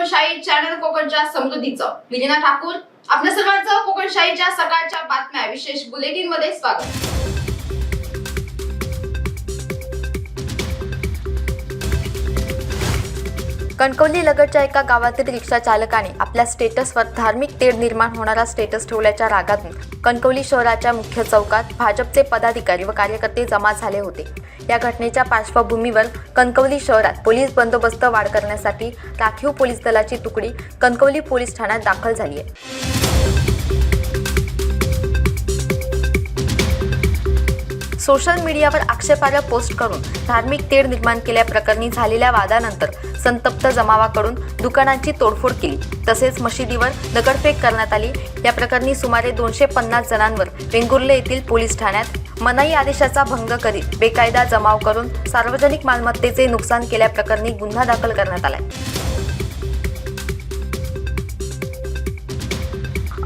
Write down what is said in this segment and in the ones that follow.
कोकणशाही channel कोकणच्या समृद्धीचं. विलीना ठाकूर आपल्या सर्वांचं कोकणशाहीच्या सकाळच्या बातम्या. विशेष बुलेटिनमध्ये स्वागत. कणकवली लगतच्या एका गावातील रिक्षा चालकाने आपल्या स्टेटसवर धार्मिक तेढ निर्माण होणारा स्टेटस ठेवल्याच्या रागातून कणकवली शहराच्या मुख्य चौकात भाजपचे पदाधिकारी व कार्यकर्ते जमा झाले होते. या घटनेच्या पार्श्वभूमीवर कणकवली शहरात पोलीस बंदोबस्त वाढ करण्यासाठी राखीव पोलीस दलाची तुकडी कणकवली पोलीस ठाण्यात दाखल झाली आहे. सोशल मीडियावर आक्षेपार्ह पोस्ट करून धार्मिक तेढ निर्माण केल्याप्रकरणी झालेल्या वादानंतर संतप्त जमावाकडून दुकानांची तोडफोड केली. तसेच मशिदीवर दगडफेक करण्यात आली. या प्रकरणी सुमारे दोनशे पन्नास जणांवर वेंगुर्ले येथील पोलीस ठाण्यात मनाई आदेशाचा भंग करीत बेकायदा जमाव करून सार्वजनिक मालमत्तेचे नुकसान केल्याप्रकरणी गुन्हा दाखल करण्यात आलाय.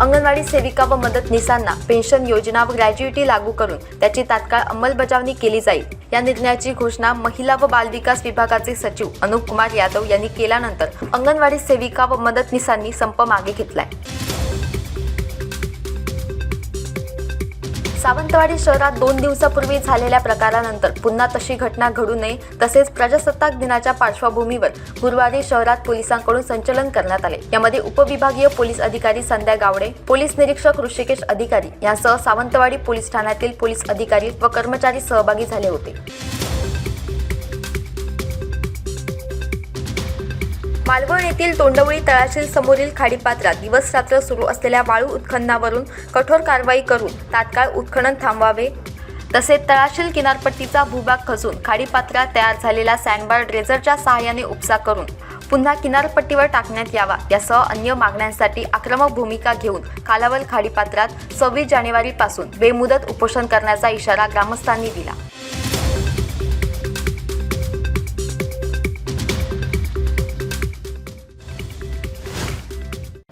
अंगणवाडी सेविका व मदतनीसांना पेन्शन योजना व ग्रॅज्युएटी लागू करून त्याची तात्काळ अंमलबजावणी केली जाईल. या निर्णयाची घोषणा महिला व बालविकास विभागाचे सचिव अनुप कुमार यादव यांनी केल्यानंतर अंगणवाडी सेविका व मदतनीसांनी संप मागे घेतलाय. सावंतवाडी शहरात दोन दिवसापूर्वी झालेल्या प्रकारानंतर पुन्हा तशी घटना घडू नये तसेच प्रजासत्ताक दिनाच्या पार्श्वभूमीवर गुरुवारी शहरात पोलिसांकडून संचलन करण्यात आले. यामध्ये उपविभागीय पोलीस अधिकारी संध्या गावडे पोलीस निरीक्षक ऋषिकेश अधिकारी यांसह सावंतवाडी पोलीस ठाण्यातील पोलीस अधिकारी व कर्मचारी सहभागी झाले होते. मालवण येथील तोंडवळी तळाशील समोरील खाडीपात्रात दिवस रात्र सुरू असलेल्या वाळू उत्खननावरून कठोर कारवाई करून तात्काळ उत्खनन थांबवावे. तसेच तळाशील किनारपट्टीचा भूभाग खचून खाडीपात्रात तयार झालेला सँडबार ड्रेझरच्या सहाय्याने उपसा करून पुन्हा किनारपट्टीवर टाकण्यात यावा. यासह अन्य मागण्यांसाठी आक्रमक भूमिका घेऊन कालावल खाडीपात्रात सव्वीस जानेवारीपासून बेमुदत उपोषण करण्याचा इशारा ग्रामस्थांनी दिला.